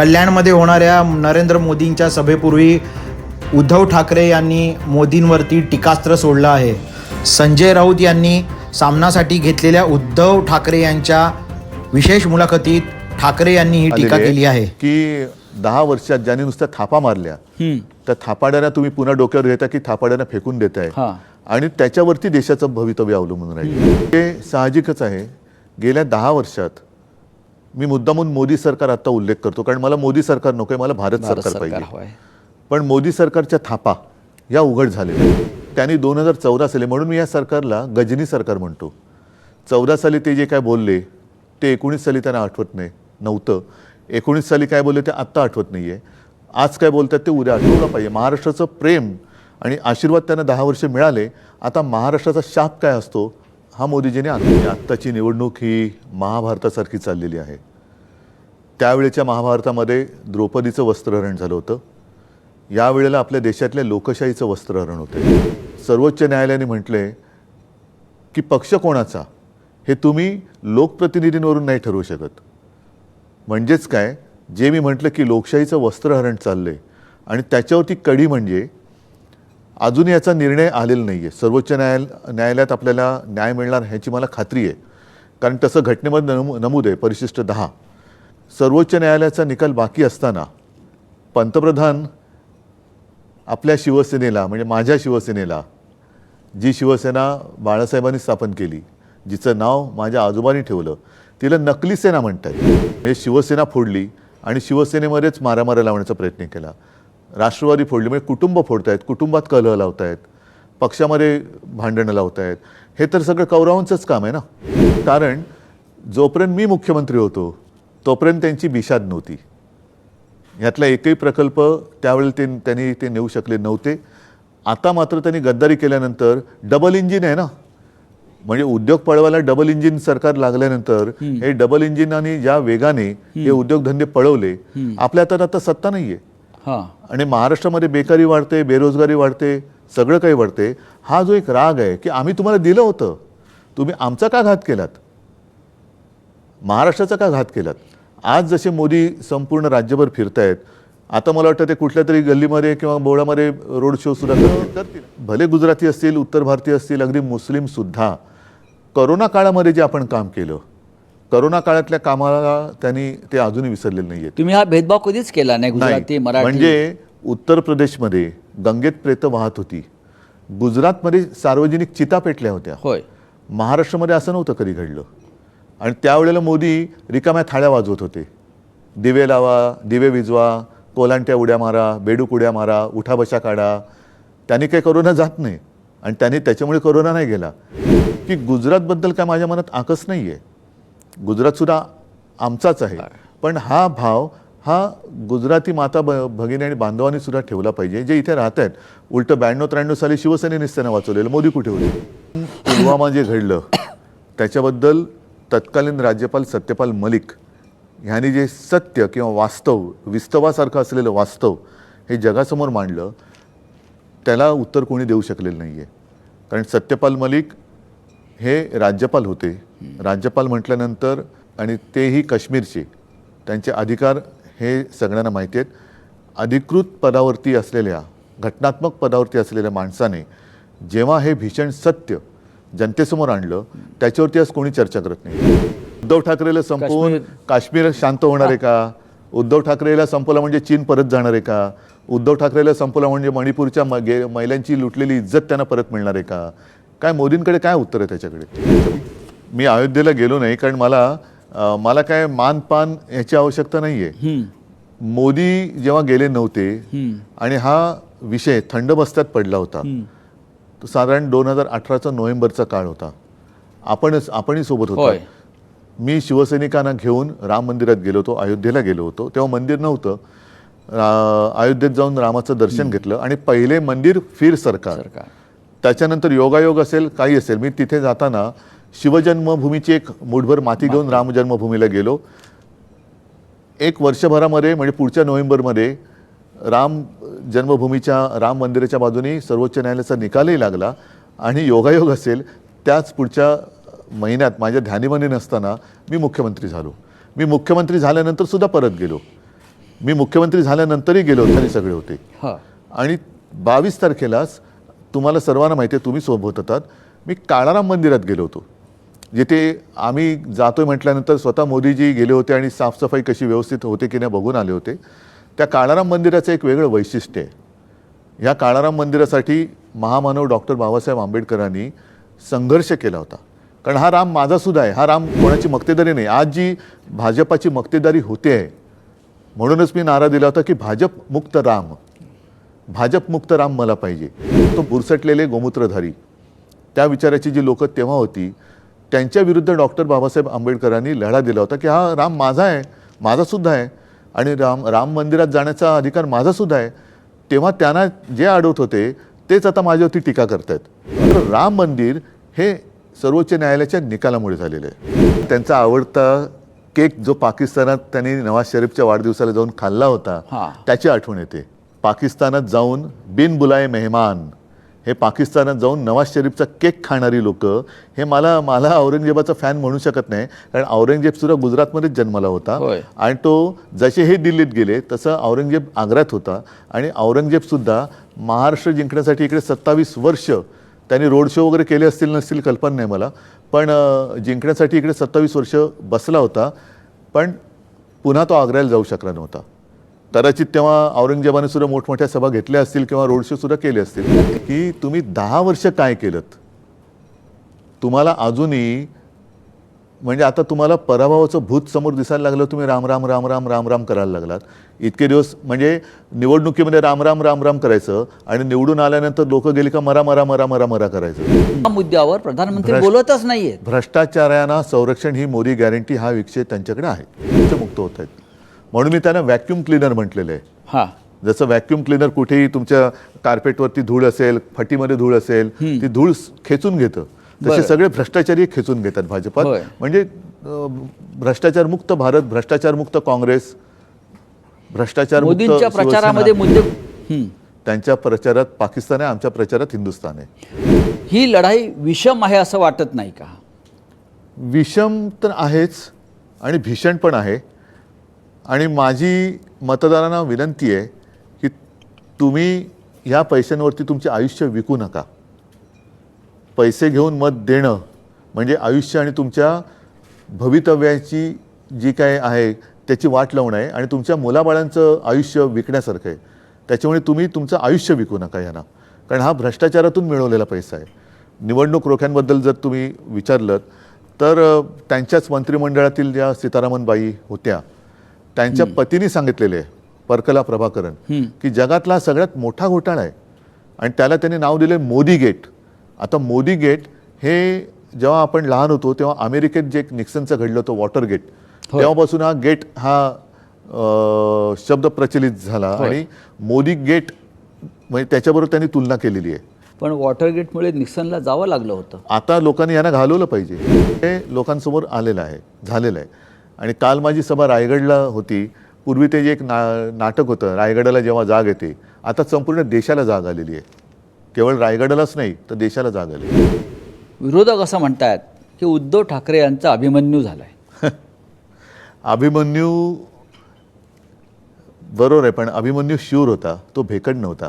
कल्याणमध्ये होणाऱ्या नरेंद्र मोदींच्या सभेपूर्वी उद्धव ठाकरे यांनी मोदींवरती टीकास्त्र सोडलं आहे. संजय राऊत यांनी सामनासाठी घेतलेल्या उद्धव ठाकरे यांच्या विशेष मुलाखतीत ठाकरे यांनी ही टीका केली आहे. की दहा वर्षात ज्यांनी नुसत्या थापा मारल्या त्या थापाड्यांना तुम्ही पुन्हा डोक्यावर घेता की थापाड्यांना फेकून देताय. आणि त्याच्यावरती देशाचं भवितव्य अवलंबून राहील. हे साहजिकच आहे. गेल्या दहा वर्षात मी मुद्दामून मोदी सरकार आता उल्लेख करतो कारण मला मोदी सरकार नकोय मला भारत सरकार पाहिजे. पण मोदी सरकारच्या थापा या उघड झालेल्या. त्यांनी दोन हजार चौदा साली म्हणून मी या सरकारला गजनी सरकार म्हणतो. चौदा साली ते जे काय बोलले ते एकोणीस साली त्यांना आठवत नाही नव्हतं. एकोणीस साली काय बोलले ते आत्ता आठवत नाही आहे आज काय बोलतात ते उद्या आठवलं पाहिजे. महाराष्ट्राचं प्रेम आणि आशीर्वाद त्यांना दहा वर्ष मिळाले आता महाराष्ट्राचा शाप काय असतो हा मोदीजीने म्हणजे आणलेली आत्ताची निवडणूक ही महाभारतासारखी चाललेली आहे. त्यावेळेच्या महाभारतामध्ये द्रौपदीचं वस्त्रहरण झालं होतं. यावेळेला आपल्या देशातल्या लोकशाहीचं वस्त्रहरण होते. सर्वोच्च न्यायालयाने म्हटले की पक्ष कोणाचा हे तुम्ही लोकप्रतिनिधींवरून नाही ठरवू शकत. म्हणजेच काय? जे मी म्हटलं की लोकशाहीचं वस्त्रहरण चाललं आहे आणि त्याच्यावरती कडी म्हणजे अजून याचा निर्णय आलेला नाही आहे सर्वोच्च न्यायाल न्यायालयात आपल्याला न्याय मिळणार ह्याची मला खात्री आहे. कारण तसं घटनेमध्ये नमू नमूद आहे परिशिष्ट दहा. सर्वोच्च न्यायालयाचा निकाल बाकी असताना पंतप्रधान आपल्या शिवसेनेला म्हणजे माझ्या शिवसेनेला जी शिवसेना बाळासाहेबांनी स्थापन केली जिचं नाव माझ्या आजोबांनी ठेवलं तिला नकली सेना म्हणतात. म्हणजे शिवसेना फोडली आणि शिवसेनेमध्येच मारामाऱ्या लावण्याचा प्रयत्न केला. राष्ट्रवादी फोडली म्हणजे कुटुंब फोडतायत कुटुंबात कलह लावतायत पक्षामध्ये भांडणं लावतायत. हे तर सगळं कौरवांचंच काम आहे ना? कारण जोपर्यंत मी मुख्यमंत्री होतो तोपर्यंत त्यांची बिशाद नव्हती. ह्यातला एकही प्रकल्प त्यावेळेला ते त्यांनी ते नेऊ शकले नव्हते. आता मात्र त्यांनी गद्दारी केल्यानंतर डबल इंजिन आहे ना? म्हणजे उद्योग पळवायला डबल इंजिन सरकार लागल्यानंतर हे डबल इंजिन आणि ज्या वेगाने हे उद्योगधंदे पळवले आपल्या हातात आता सत्ता नाहीये. आणि महाराष्ट्रामध्ये बेकारी वाढते बेरोजगारी वाढते सगळं काही वाढते हा जो एक राग आहे की आम्ही तुम्हाला दिलं होतं तुम्ही आमचा का घात केलात? महाराष्ट्राचा का घात केलात? आज जसे मोदी संपूर्ण राज्यभर फिरतायत आता मला वाटतं ते कुठल्या तरी गल्लीमध्ये किंवा बोळामध्ये रोड शो सुद्धा करतील. करतील. भले गुजराती असतील उत्तर भारतीय असतील अगदी मुस्लिम सुद्धा करोना काळामध्ये जे आपण काम केलं करोना काळातल्या कामाला त्यांनी ते अजूनही विसरलेले नाहीये तुम्ही हा भेदभाव कधीच केला नाही गुजराती नाही. मराठी? म्हणजे उत्तर प्रदेशमध्ये गंगेत प्रेत वाहत होती. गुजरातमध्ये सार्वजनिक चिता पेटल्या होत्या. होय. महाराष्ट्रामध्ये असं नव्हतं कधी घडलं. आणि त्यावेळेला मोदी रिकाम्या थाळ्या वाजवत होते. दिवे लावा दिवे विजवा कोलांट्या उड्या मारा बेडूक उड्या मारा उठा बशा काढा. त्यांनी काही करोना जात नाही. आणि त्यांनी त्याच्यामुळे करोना नाही गेला. की गुजरातबद्दल काय माझ्या मनात आकस नाही आहे गुजरातसुद्धा आमचाच आहे. पण हा भाव हा गुजराती माता ब भगिनी आणि बांधवांनी सुद्धा ठेवला पाहिजे. जे इथे राहत आहेत उलट ब्याण्णव त्र्याण्णव साली शिवसेनेनेच त्यांना वाचवलेलं. मोदी कुठे होते? पुलवामा जे घडलं त्याच्याबद्दल तत्कालीन राज्यपाल सत्यपाल मलिक ह्यांनी जे सत्य किंवा वास्तव विस्तवासारखं असलेलं वास्तव हे जगासमोर मांडलं त्याला उत्तर कोणी देऊ शकलेलं नाही आहे कारण सत्यपाल मलिक हे राज्यपाल होते. राज्यपाल म्हटल्यानंतर आणि तेही काश्मीरचे त्यांचे अधिकार हे सगळ्यांना माहिती आहेत. अधिकृत पदावरती असलेल्या घटनात्मक पदावरती असलेल्या माणसाने जेव्हा हे भीषण सत्य जनतेसमोर आणलं त्याच्यावरती आज कोणी चर्चा करत नाही. उद्धव ठाकरेला संपवून काश्मीर- शांत होणार आहे का? उद्धव ठाकरेला संपवलं म्हणजे चीन परत जाणार आहे का? उद्धव ठाकरेला संपवलं म्हणजे मणिपूरच्या महिलांची लुटलेली इज्जत त्यांना परत मिळणार आहे का? काय मोदींकडे काय उत्तर आहे त्याच्याकडे? मी अयोध्येला गेलो नाही कारण मला मला काय मानपान याची आवश्यकता नाही आहे मोदी जेव्हा गेले नव्हते आणि हा विषय थंड बस्त्यात पडला होता तो साधारण दोन हजार अठराचा नोव्हेंबरचा काळ होता. आपणच आपणही सोबत होतो. मी शिवसैनिकांना घेऊन राम मंदिरात गेलो होतो अयोध्येला गेलो होतो. तेव्हा मंदिर नव्हतं. अयोध्येत जाऊन रामाचं दर्शन घेतलं आणि पहिले मंदिर फिर सरकार. सरकार. त्याच्यानंतर योगायोग असेल काही असेल मी तिथे जाताना शिवजन्मभूमीची एक मुठभर माती घेऊन राम जन्मभूमीला गेलो. एक वर्षभरामध्ये म्हणजे पुढच्या नोव्हेंबरमध्ये राम जन्मभूमीच्या राम मंदिराच्या बाजूनी सर्वोच्च न्यायालयाचा निकालही लागला. आणि योगायोग असेल त्याच पुढच्या महिन्यात माझ्या ध्यानीमनी नसताना मी मुख्यमंत्री झालो. मी मुख्यमंत्री झाल्यानंतर सुद्धा परत गेलो. मी मुख्यमंत्री झाल्यानंतरही गेलो होते सगळे होते. हा. आणि बावीस तारखेलाच तुम्हाला सर्वांना माहिती आहे तुम्ही सोबत होतात. मी काळाराम मंदिरात गेलो होतो. जिथे आम्ही जातोय म्हटल्यानंतर स्वतः मोदीजी गेले होते आणि साफसफाई कशी व्यवस्थित होते की नाही बघून आले होते. त्या काळाराम मंदिराचं एक वेगळं वैशिष्ट्य आहे. या काळाराम मंदिरासाठी महामानव डॉक्टर बाबासाहेब आंबेडकरांनी संघर्ष केला होता. कारण हा राम माझासुद्धा आहे. हा राम कोणाची मक्तेदारी नाही. आज जी भाजपाची मक्तेदारी होते आहे म्हणूनच मी नारा दिला होता की भाजप मुक्त राम. भाजप मुक्त राम मला पाहिजे. तो बुरसटलेले गोमूत्रधारी. त्या विचाराची जी लोकं तेव्हा होती त्यांच्या विरुद्ध डॉक्टर बाबासाहेब आंबेडकरांनी लढा दिला होता की हा राम माझा आहे माझा सुद्धा आहे. आणि राम राम मंदिरात जाण्याचा अधिकार माझा सुद्धा आहे. तेव्हा त्यांना जे अडवत होते तेच आता माझ्यावरती टीका करतायत. तर राम मंदिर हे सर्वोच्च न्यायालयाच्या निकालामुळे झालेलं आहे. त्यांचा आवडता केक जो पाकिस्तानात त्यांनी नवाज शरीफच्या वाढदिवसाला जाऊन खाल्ला होता. त्याची आठवण येते. पाकिस्तानात जाऊन बिन बुलाए मेहमान हे पाकिस्तानात जाऊन नवाज शरीफचा केक खाणारी लोक हे मला मला औरंगजेबाचा फॅन म्हणू शकत नाही कारण औरंगजेब सुद्धा गुजरातमध्येच जन्माला होता. आणि तो जसे हे दिल्लीत गेले तसं औरंगजेब आग्र्यात होता. आणि औरंगजेब सुद्धा महाराष्ट्र जिंकण्यासाठी इकडे सत्तावीस वर्ष त्यांनी रोड शो वगैरे केले असतील नसतील कल्पना नाही मला. पण जिंकण्यासाठी इकडे सत्तावीस वर्ष बसला होता. पण पुन्हा तो आग्र्याला जाऊ शकला नव्हता. कदाचित तेव्हा औरंगजेबाने सुद्धा मोठमोठ्या सभा घेतल्या असतील किंवा रोड शो सुद्धा केले असतील. की तुम्ही दहा वर्ष काय केलं तुम्हाला अजूनही म्हणजे आता तुम्हाला पराभवाचं भूत समोर दिसायला लागलं तुम्ही राम राम राम राम राम राम करायला लागलात. इतके दिवस म्हणजे निवडणुकीमध्ये राम राम राम राम करायचं आणि निवडून आल्यानंतर लोक गेली का मरा मरा मरा मरा मरा करायचं. या मुद्द्यावर प्रधानमंत्री बोलतच नाहीयेत. भ्रष्टाचारांना संरक्षण ही मोदी गॅरंटी हा विषय त्यांच्याकडे आहे. मुक्त होत आहेत. म्हणून मी त्यांना व्हॅक्यूम क्लिनर म्हटलेलं आहे हा जसं व्हॅक्यूम क्लिनर कुठेही तुमच्या कार्पेटवरती धूळ असेल फटीमध्ये धूळ असेल ती धूळ खेचून घेतं तसे. सगळे भ्रष्टाचारी खेचून घेतात भाजपात. म्हणजे भ्रष्टाचार मुक्त भारत भ्रष्टाचार मुक्त काँग्रेस भ्रष्टाचार मोदींच्या. प्रचारामध्ये मुद्दे. त्यांच्या प्रचारात पाकिस्तान आहे आमच्या प्रचारात हिंदुस्थान आहे ही लढाई विषम आहे असं वाटत नाही का विषम तर आहेच आणि भीषण पण आहे आणि माझी मतदारांना विनंती आहे की तुम्ही ह्या पैशांवरती तुमचे आयुष्य विकू नका. पैसे घेऊन मत देणं म्हणजे आयुष्य आणि तुमच्या भवितव्याची जी काय आहे त्याची वाट लावणं आहे आणि तुमच्या मुलाबाळांचं आयुष्य विकण्यासारखं आहे. त्याच्यामुळे तुम्ही तुमचं आयुष्य विकू नका यांना. कारण हा भ्रष्टाचारातून मिळवलेला पैसा आहे. निवडणूक रोख्यांबद्दल जर तुम्ही विचारलं तर त्यांच्याच मंत्रिमंडळातील ज्या सीतारामनबाई होत्या त्यांच्या पतीने सांगितलेले आहे परकला प्रभाकरन की जगातला हा सगळ्यात मोठा घोटाळा आहे. आणि त्याला त्यांनी नाव दिले मोदी गेट. आता मोदी गेट हे जेव्हा आपण लहान होतो तेव्हा अमेरिकेत जे निक्सनचं घडलं होतं वॉटर गेट तेव्हापासून हा गेट हा शब्द प्रचलित झाला आणि मोदी गेट म्हणजे त्याच्याबरोबर त्यांनी तुलना केलेली आहे. पण वॉटरगेटमुळे निक्सनला जावं लागलं होतं. आता लोकांनी यांना घालवलं पाहिजे. हे लोकांसमोर आलेलं आहे झालेलं आहे. आणि काल माझी सभा रायगडला होती. पूर्वी ते जे एक ना नाटक होतं रायगडाला जेव्हा जाग येते आता संपूर्ण देशाला जाग आलेली आहे. केवळ रायगडालाच नाही तर देशाला जाग आली विरोधक असं म्हणतायत की उद्धव ठाकरे यांचा अभिमन्यू झालाय. अभिमन्यू बरोबर आहे पण अभिमन्यू शूर होता तो भेकड नव्हता.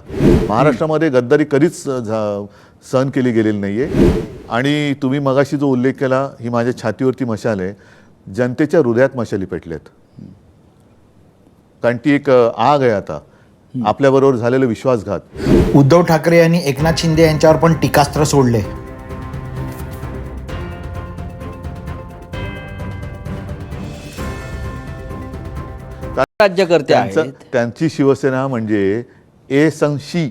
महाराष्ट्रामध्ये गद्दारी कधीच सहन केली गेलेली नाही आहे आणि तुम्ही मगाशी जो उल्लेख केला ही माझ्या छातीवरती मशाल आहे जनतेच्या हृदयात मशाली पेटल्यात कारण ती एक आग आहे आता. आपल्याबरोबर झालेलं विश्वासघात. उद्धव ठाकरे यांनी एकनाथ शिंदे यांच्यावर पण टीकास्त्र सोडले. राज्यकर्ते त्यांचं आहेत. त्यांची शिवसेना म्हणजे ए संशी.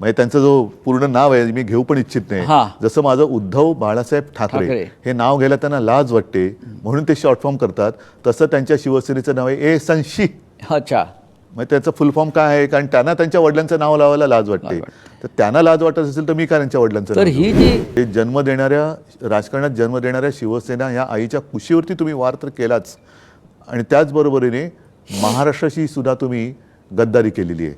म्हणजे त्यांचं जो पूर्ण नाव आहे मी घेऊ पण इच्छित. नाही. जसं माझं उद्धव बाळासाहेब ठाकरे. हे नाव घ्यायला त्यांना लाज वाटते म्हणून ते शॉर्ट फॉर्म करतात. तसं त्यांच्या शिवसेनेचं नाव आहे ए संशी अच्छा. मग त्याचं फुल फॉर्म काय आहे? कारण त्यांना त्यांच्या वडिलांचं नाव लावायला लाज वाटते. तर त्यांना लाज वाटत असेल तर मी काय त्यांच्या वडिलांचं तर ही? जी जन्म देणाऱ्या राजकारणात जन्म देणाऱ्या शिवसेना ह्या आईच्या कुशीवरती तुम्ही वार तर केलाच. आणि त्याचबरोबरीने महाराष्ट्राशी सुद्धा तुम्ही गद्दारी केलेली आहे.